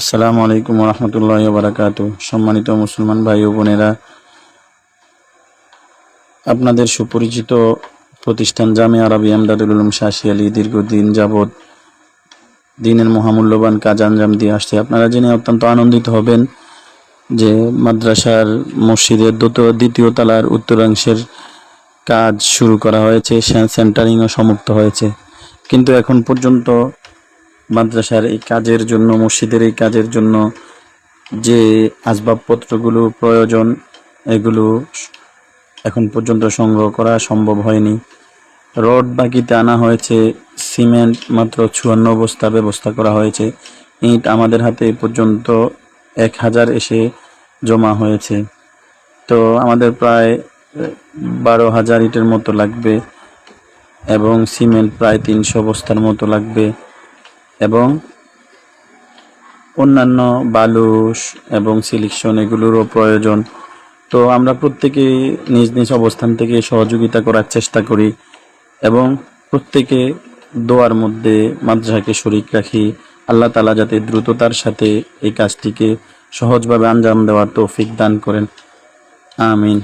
আসসালামু আলাইকুম রহমতুল্লাহ বারাকাত সম্মানিত মুসলমান ভাই ও বোনেরা, আপনাদের সুপরিচিত প্রতিষ্ঠান জামে আরবি আমদাদুল উলুম শাসি আলী দীর্ঘদিন যাবৎ দিনের মহামূল্যবান কাজ আঞ্জাম দিয়ে আসছে। আপনারা জেনে অত্যন্ত আনন্দিত হবেন যে মাদ্রাসার মসজিদের দ্বিতীয় দ্বিতীয় তলার উত্তরাংশের কাজ শুরু করা হয়েছে, সেন্টারিংও সমাপ্ত হয়েছে। কিন্তু এখন পর্যন্ত মাদ্রাসার এই কাজের জন্য, মসজিদের এই কাজের জন্য যে আসবাবপত্রগুলো প্রয়োজন, এগুলো এখন পর্যন্ত সংগ্রহ করা সম্ভব হয়নি। রড বাকিতে আনা হয়েছে, সিমেন্ট মাত্র চুয়ান্ন বস্তা ব্যবস্থা করা হয়েছে। ইট আমাদের হাতে পর্যন্ত এক হাজার এসে জমা হয়েছে। তো আমাদের প্রায় বারো হাজার ইটের মতো লাগবে এবং সিমেন্ট প্রায় তিনশো বস্তার মতো লাগবে। এবং অন্যান্য বালুস এবং সিলেকশন এগুলোরও প্রয়োজন। তো আমরা প্রত্যেকে নিজ নিজ অবস্থান থেকে সহযোগিতা করার চেষ্টা করি এবং প্রত্যেকে দোয়ার মধ্যে মাদ্রাসাকে শরিক রাখি। আল্লাহ তালা যাতে দ্রুততার সাথে এই কাজটিকে সহজভাবে আঞ্জাম দেওয়ার তৌফিক দান করেন। আমিন।